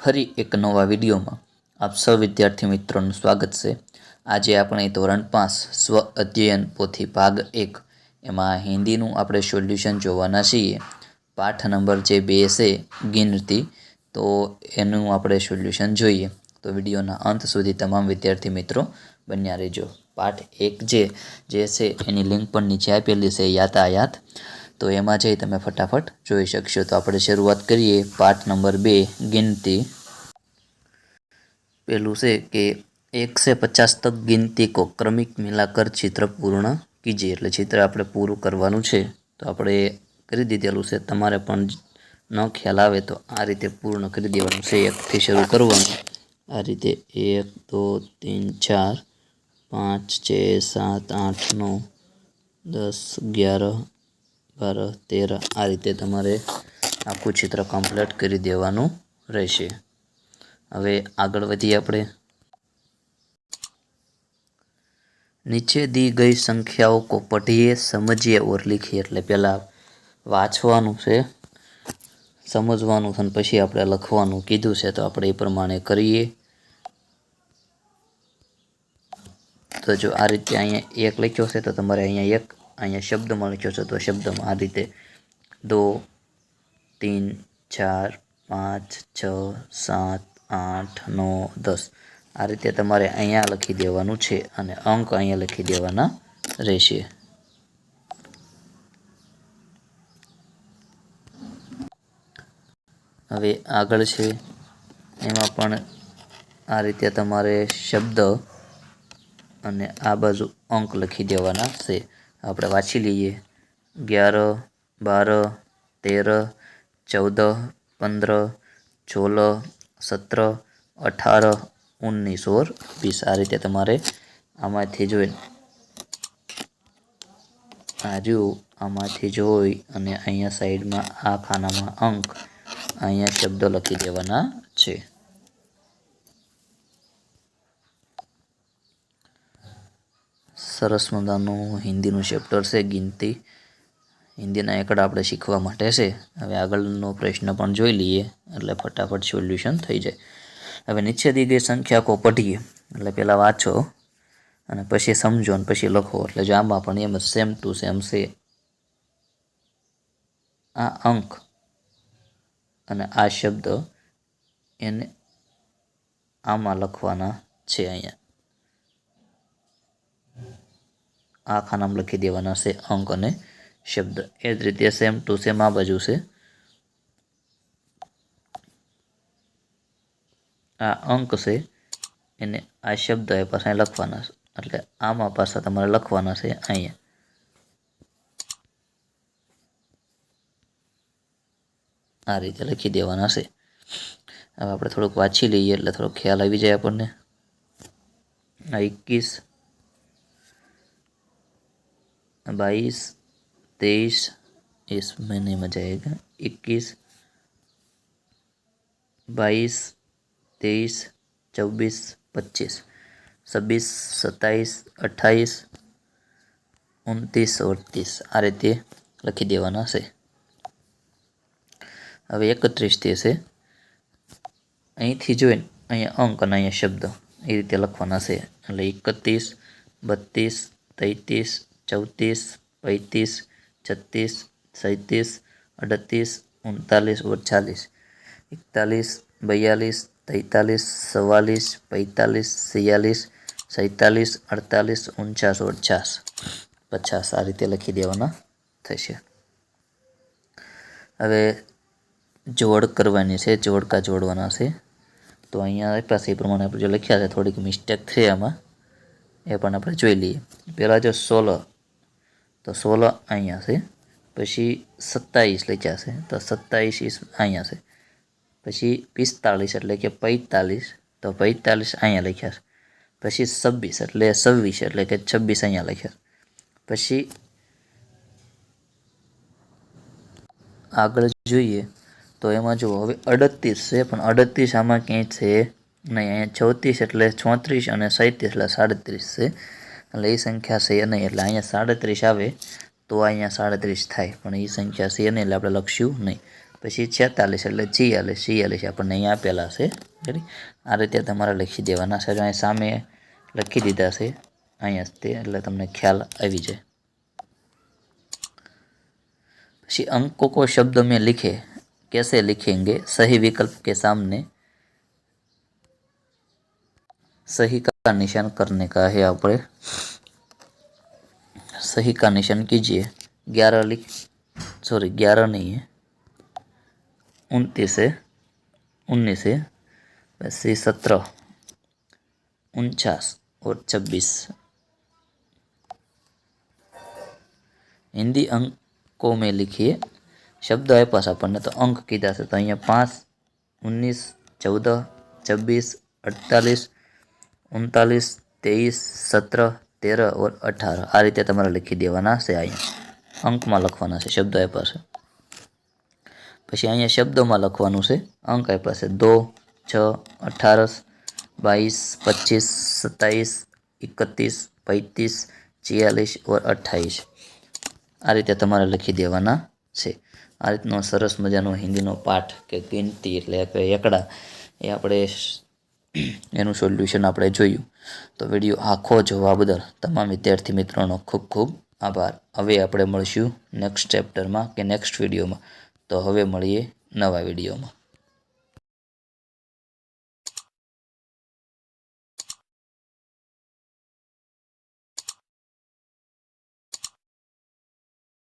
ફરી એક નવા વિડીયોમાં આપ સૌ વિદ્યાર્થી મિત્રોનું સ્વાગત છે. આજે આપણે ધોરણ પાંચ સ્વ અધ્યયન પોથી ભાગ એક, એમાં હિન્દીનું આપણે સોલ્યુશન જોવાના છીએ. પાઠ નંબર જે બે છે, ગિનતી, તો એનું આપણે સોલ્યુશન જોઈએ. તો વિડીયોના અંત સુધી તમામ વિદ્યાર્થી મિત્રો બન્યા રહેજો. પાઠ એક જે જે છે, એની લિંક પણ નીચે આપેલી છે, યાતાયાત. તો એમાં જઈ તમે ફટાફટ જોઈ શકશો. તો આપણે શરૂઆત કરીએ પાઠ નંબર બે, ગિનતી. પેલું છે કે એક પચાસ તક ગિનતી કો ક્રમિક મિલાકર ચિત્ર પૂર્ણ કીજીએ એટલે ચિત્ર આપણે પૂરું કરવાનું છે. તો આપણે કરી દીધેલું છે. તમારે પણ ન ખ્યાલ આવે તો આ રીતે પૂર્ણ કરી દેવાનું છે. એકથી શરૂ કરવાનું. આ રીતે એક, દો, તીન, ચાર, પાંચ, છ, સાત, આઠ, નવ, દસ, અગિયાર બાર, તેર આ રીતે તમારે આખું ચિત્ર કમ્પ્લીટ કરી દેવાનું રહેશે. હવે આગળ વધીએ આપણે. નીચે દી ગઈ સંખ્યાઓ કો પઢીએ, સમજીએ ઓર લીખીએ. એટલે પહેલાં વાંચવાનું છે, સમજવાનું છે અને પછી આપણે લખવાનું કીધું છે. તો આપણે એ પ્રમાણે કરીએ. તો જો આ રીતે અહીંયા એક લખ્યો છે, તો તમારે અહીંયા એક અહીંયા શબ્દમાં લખ્યો છે, તો શબ્દમાં આ રીતે. દો, તીન, ચાર, પાંચ, છ, સાત, આઠ, નવ, દસ. આ રીતે તમારે અહીંયા લખી દેવાનું છે અને અંક અહીંયા લખી દેવાના રહેશે. હવે આગળ છે, એમાં પણ આ રીતે તમારે શબ્દ અને આ બાજુ અંક લખી દેવાના છે. આપણે વાંચી લઈએ. અગિયાર, બાર, તેર, ચૌદ, પંદર, સોળ સત્ર અઢાર ઓગણીસ. ઓર વીસ. આ રીતે તમારે આમાંથી જોઈ આ આમાંથી જોઈ અને અહીંયા સાઈડમાં આ ખાનામાં અંક અહીંયા શબ્દો લખી દેવાના છે. સરસ મજાનું હિન્દીનું ચેપ્ટર છે ગિનતી. હિન્દીના એકડા આપણે શીખવા માટે છે. હવે આગળનો પ્રશ્ન પણ જોઈ લઈએ. એટલે ફટાફટ સોલ્યુશન થઈ જાય. હવે નીચે દી ગઈ સંખ્યા પઢીએ. એટલે પહેલાં વાંચો અને પછી સમજો અને પછી લખો. એટલે જો આમાં પણ એમ સેમ ટુ સેમ છે. આ અંક અને આ શબ્દ એને આમાં લખવાના છે અહીંયા. આ નામ લખી દેવાના છે અંક અને શબ્દ. એ જ રીતે સેમ ટુ સેમ આ બાજુ છે. આ અંક છે, એને આ શબ્દ એ પાસે લખવાના છે. એટલે આમાં પાછા તમારે લખવાના છે અહીંયા. આ રીતે લખી દેવાના છે. હવે આપણે થોડુંક વાંચી લઈએ એટલે થોડોક ખ્યાલ આવી જાય આપણને. આ એકવીસ बाईस तेईस इस महीने में जाएगा इक्कीस बाईस तेईस चौबीस पच्चीस छब्बीस सत्ताईस अट्ठाईस ઉનત્રીસ ઓર ત્રીસ આ રીતે લખી દેવાના છે હવે એકત્રીસથી છે અહીંથી જોઈને અહીંયા અંક અને અહીંયા શબ્દ એ રીતે લખવાના છે એટલે એકત્રીસ બત્રીસ તેત્રીસ चौंतीस पैंतीस छत्तीस सैंतीस अड़तीस उनतालीस और चालीस इकतालीस बयालीस तैंतालीस चवालीस पैंतालीस छियालीस सैंतालीस अड़तालीस उनचास और पचास પચાસ આ રીતે લખી દેવાના થશે હવે જોડ કરવાની છે જોડકા જોડવાના છે તો અહીંયા આપ્યા છે એ પ્રમાણે આપણે જે લખ્યા છે થોડીક મિસ્ટેક છે આમાં એ પણ આપણે જોઈ લઈએ પહેલાં જો સોળ તો સોળ અહીંયા છે પછી સત્તાવીસ લખ્યા છે તો સત્તાવીસ અહીંયા છે પછી પિસ્તાળીસ એટલે કે પૈતાલીસ તો પૈતાલીસ અહીંયા લખ્યા છે પછી છવ્વીસ એટલે છવ્વીસ એટલે કે છવ્વીસ અહીંયા લખ્યા પછી આગળ જોઈએ તો એમાં જુઓ હવે અડતીસ છે પણ અડતીસ આમાં ક્યાંય છે નહીં અહીંયા ચોત્રીસ એટલે ચોત્રીસ અને સૈંત્રીસ એટલે સાડત્રીસ છે એટલે એ સંખ્યા છે નહીં એટલે અહીંયા સાડત્રીસ આવે તો અહીંયા સાડત્રીસ થાય પણ એ સંખ્યા છે નહીં એટલે આપણે લખ્યું નહીં પછી છેતાલીસ એટલે છિયાલીસ છિયાલીસ આપણને અહીંયા આપેલા છે રેડી આ રીતે તમારે લખી દેવાના છે અહીં સામે લખી દીધા છે અહીંયા જ તે એટલે તમને ખ્યાલ આવી જાય પછી अंकों को शब्द में लिखे कैसे लिखेंगे सही विकल्प के सामने सही का का निशान करने का है यहाँ पर। सही का निशान कीजिए। ग्यारह लिख सॉरी ग्यारह नहीं है। उनतीस है, उन्नीस है वैसे सत्रह, उनचास और छब्बीस। हिंदी अंकों में लिखिए। शब्द है पास अपन ने तो अंक कीधा से तो यहाँ पाँच, उन्नीस, चौदह, छब्बीस, अड़तालीस ઉનતાલીસ તેવીસ સત્તર, તેર ઓર અઠાર. આ રીતે તમારે લખી દેવાના છે અહીંયા. અંકમાં લખવાના છે. શબ્દો આપ્યા છે. પછી અહીંયા શબ્દોમાં લખવાનું છે. અંક આપ્યા છે. દો, છ, અઠારસ, બાવીસ, પચીસ, સત્તાવીસ, એકત્રીસ, પૈંત્રીસ, છિયાલીસ ઓર અઠ્ઠાવીસ. આ રીતે તમારે લખી દેવાના છે. આ રીતનો સરસ મજાનો હિન્દીનો પાઠ કે ગિનતી એટલે કે એકડા, એ આપણે એનું સોલ્યુશન આપણે જોયું. તો વીડિયો આખો જોવા બદલ તમામ વિદ્યાર્થી મિત્રોનો ખૂબ ખૂબ આભાર. હવે આપણે મળીશું નેક્સ્ટ ચેપ્ટરમાં કે નેક્સ્ટ વિડીયોમાં તો હવે મળીએ નવા વિડીયોમાં